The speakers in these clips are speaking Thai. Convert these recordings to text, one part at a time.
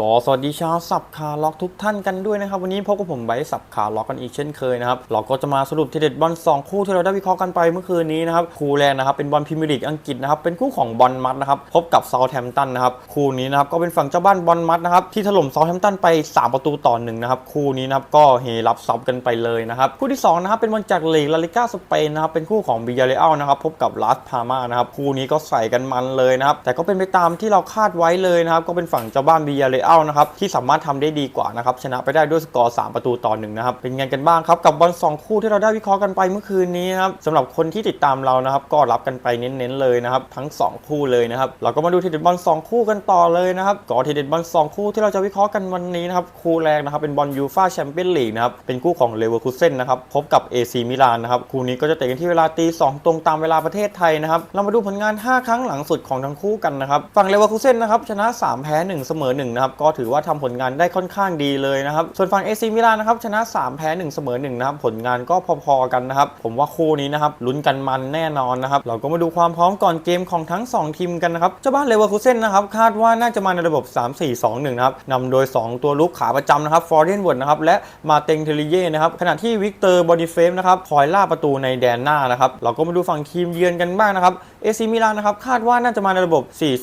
ก็สวัสดีชาวสับขาล็อกทุกท่านกันด้วยนะครับ วันนี้พบกับผมไบสับขาล็อกกันอีกเช่นเคยนะครับเราก็จะมาสรุปทีเด็ดบอล2 คู่ที่เราได้วิเคราะห์กันไปเมื่อคืนนี้นะครับคู่แรกนะครับเป็นบอลพรีเมียร์ลีกอังกฤษนะครับเป็นคู่ของบอลมัดนะครับพบกับเซาท์แฮมป์ตันนะครับคู่นี้นะครับก็เป็นฝั่งเจ้าบ้านบอลมัดนะครับที่ถล่มเซาท์แฮมป์ตันไป 3 ประตูต่อหนึ่งนะครับคู่นี้นะครับก็เฮรับซับกันไปเลยนะครับคู่ที่สองนะครับเป็นบอลจากลีกลาลิก้าสเปนนะครับเป็นคู่ของบิยาเรอัลนะครับพบกับลาสพามานะครับคู่นี้ก็ใส่กันมันเลยนะครับแต่ก็เป็นไปตามที่เราคาดไว้เลยนะครับก็เป็นฝั่งเจ้าบ้านบิยาเรเอัลนะครับที่สามารถทำได้ดีกว่านะครับชนะไปได้ด้วยสกอร์ 3 ประตูต่อหนึ่งนะครับเป็นไงกันบ้างครับกับบอล2คู่ที่เราได้วิเคราะห์กันไปเมื่อคืนนี้ครับสำหรับคนที่ติดตามเรานะครับก็รับกันไปเน้นๆเลยนะครับทั้ง 2 คู่เลยนะครับเราก็มาดูทีเด็ดบอล2คู่กันต่อเลยนะครับก็ทีเด็ดบอล2คู่ที่เราจะวิเคราะห์กันวันนี้นะครับคู่แรกนะครับเป็นบอลยูฟ่าแชมเปี้ยนลีกนะครับเป็นคู่ของเลเวอร์คูเซ่นนะครับพบกับ AC มิลานนะครับคู่นี้ก็จะเตะกันที่เวลาตี2ตรงตามเวลาประเทศไทยนะครับเรามาดูผลงาน 5 ครั้งหลังสุดของทั้งคู่กันนะครับฝั่งเลเวอร์คูเซ่นนะครับชนะ 3 แพ้ 1 เสมอ1นะครับก็ถือว่าทำผลงานได้ค่อนข้างดีเลยนะครับส่วนฝั่ง AC มิลานนะครับชนะ 3 แพ้ 1 เสมอ1นะครับผลงานก็พอๆกันนะครับผมว่าคู่นี้นะครับลุ้นกันมันแน่นอนนะครับเราก็มาดูความพร้อมก่อนเกมของทั้ง 2 ทีมกันนะครับเจ้าบ้านเลเวอร์คูเซ่นนะครับคาดว่าน่าจะมาในระบบ 3-4-2-1นะครับนำโดย 2 ตัวลุกขาประจำนะครับฟอร์เรนเวิร์ดนะครับและมาเต็งเทลิเย่นะครับขณะที่วิกเตอร์บอดิเฟมนะครับคอยล่าประตูในแดนหน้านะครับเราก็มาดูฝั่งทีมเยือนกันบ้างนะครับเอซีมิลานนะครับคาดว่าน่าจะมาในระบบ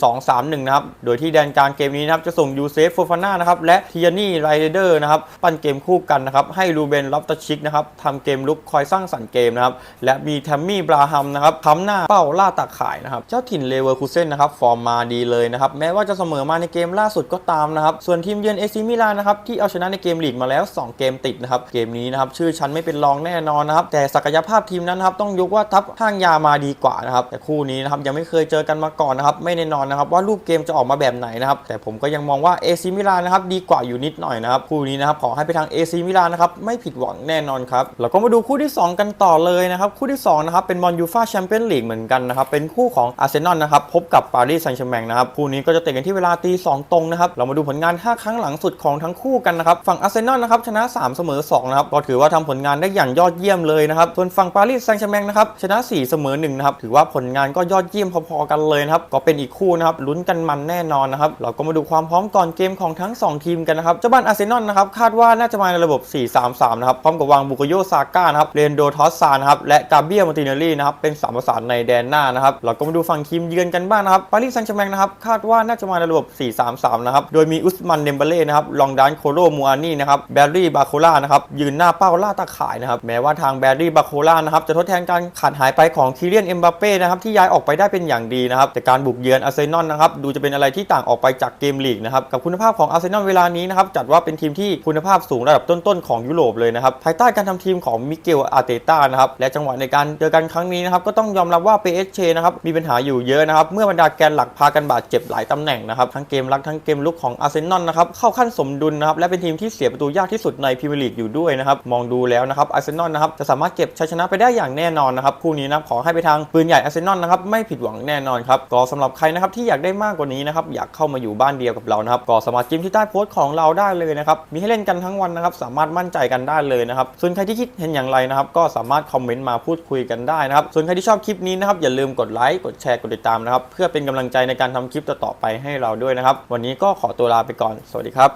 4-2-3-1นะครับโดยที่แดนกลางเกมนี้นะครับจะส่งยูเซฟโฟฟาน่านะครับและเทิยนี่ไรเดอร์นะครับปั้นเกมคู่กันนะครับให้รูเบนลอฟตชิกนะครับทำเกมลุกคอยสร้างสรรค์เกมนะครับและมีแทมมี่บราฮัมนะครับค้ำหน้าเป้าล่าตาข่ายนะครับเจ้าถิ่นเลเวอร์คูเซ่นนะครับฟอร์มมาดีเลยนะครับแม้ว่าจะเสมอมาในเกมล่าสุดก็ตามนะครับส่วนทีมเยือนเอซีมิลานนะครับที่เอาชนะในเกมลีกมาแล้ว 2 เกมติดนะครับเกมนี้นะครับชื่อชั้นไม่เป็นรองแน่นอนนะครับแต่ศักยภาพทีมนั้นครับต้องยกว่าทัพห้างยามาดีกว่านะครับแต่คู่นี้นะครับยังไม่เคยเจอกันมาก่อนนะครับไม่แน่นอนนะครับว่ารูปเกมจะออกมาแบบไหนนะครับแต่ผมก็ยังมองว่าเอซีมิลานนะครับดีกว่าอยู่นิดหน่อยนะครับคู่นี้นะครับขอให้ไปทางเอซีมิลานนะครับไม่ผิดหวังแน่นอนครับเราก็มาดูคู่ที่ 2 กันต่อเลยนะครับคู่ที่2นะครับเป็นบอลยูฟ่าแชมเปี้ยนลีกเหมือนกันนะครับเป็นคู่ของอาร์เซนอลนะครับพบกับปารีสแซงต์แชร์แมงนะครับคู่นี้ก็จะเตะกันที่เวลาตี2ตรงนะครับเรามาดูผลงาน 5 ครั้งหลังสุดของทั้งคู่กันนะครับฝั่งอาร์เซนอลนะครับชนะ 3 เสมอ2นะครับก็ถือว่าทำผลงานได้อย่างยอดเยี่ยมเลยนะครับส่วนฝั่งปารีสแซงต์แชร์แมงนะครับชนะ 4 เสมอ1นะครับถือว่าผลงานก็ยอดเยี่ยมพอๆกันเลยนะครับก็เป็นอีกคู่นะครับลุ้นกันมันแน่นอนนะครับเราก็มาดูความพร้อมก่อนเกมของทั้ง 2 ทีมกันนะครับเจ้าบ้านอาร์เซนอลนะครับคาดว่าน่าจะมาในระบบ 4-3-3 นะครับพร้อมกับวางบุกโยซาก้านะครับเรนโดทอสซานะครับและกาเบียมาติเนลลี่นะครับเป็นสามประสานในแดนหน้านะครับเราก็มาดูฝั่งทีมเยือนกันบ้างนะครับปารีสแซงต์แชร์แมงนะครับคาดว่าน่าจะมาในระบบ 4-3-3 นะครับโดยมีอุสมันเดมเบเล่นะครับลองดานโคโรมูอานี่นะครับแบร์รี่บาโคล่านะครับยืนหน้าเป้าล่าตาข่ายนะครับแม้ว่าทางแบร์รี่บาโคล่านะครับจะทดแทนการขาดหายไปของคิเลียนเอ็มบัปเป้นะครับที่ย้ายออกไปได้เป็นอย่างดีนะครับแต่การบุกเยือนอาร์เซนอลนะครับดูจะเป็นอะไรที่ต่างออกไปจากเกมลีกนะครับกับคุณภาพของอาร์เซนอลเวลานี้นะครับจัดว่าเป็นทีมที่คุณภาพสูงระดับต้นๆของยุโรปเลยนะครับภายใต้การทำทีมของมิเกลอาร์เตต้านะครับและจังหวะในการเจอกันครั้งนี้นะครับก็ต้องยอมรับว่า PSG นะครับมีปัญหาอยู่เยอะนะครับเมื่อบรรดาแกนหลักพากันบาดเจ็บหลายตำแหน่งนะครับทั้งเกมรักทั้งเกมลุกของอาร์เซนอลนะครับเข้าขั้นสมดุลนะครับและเป็นทีมที่เสียประตูยากที่สุดในพรีเมียร์ลีกอยู่ด้วยนะครับมองดูแล้วนะครับอาร์เซนอลนะครับจะสามารถเก็บชัยชนะไปได้อย่างแน่นอนนะครับคู่นี้นะครับขอให้ไปทางปืนใหญ่อาร์เซนอลนะครับไม่ผิดหวังแน่นอนครับก็สำหรับใครนะครับที่อยากได้มากกว่านี้นะครับอยากเข้ามาอยู่บ้านเดียวกับเรานะครับก็สามารถจิ้มที่ใต้โพสต์ของเราได้เลยนะครับ มีให้เล่นกันทั้งวันนะครับ สามารถมั่นใจกันได้เลยนะครับ ส่วนใครที่คิดเห็นอย่างไรนะครับ ก็สามารถคอมเมนต์มาพูดคุยกันได้นะครับ ส่วนใครที่ชอบคลิปนี้นะครับ อย่าลืมกดไลค์ กดแชร์ กดติดตามนะครับ เพื่อเป็นกำลังใจในการทำคลิปต่อๆไปให้เราด้วยนะครับ วันนี้ก็ขอตัวลาไปก่อน สวัสดีครับ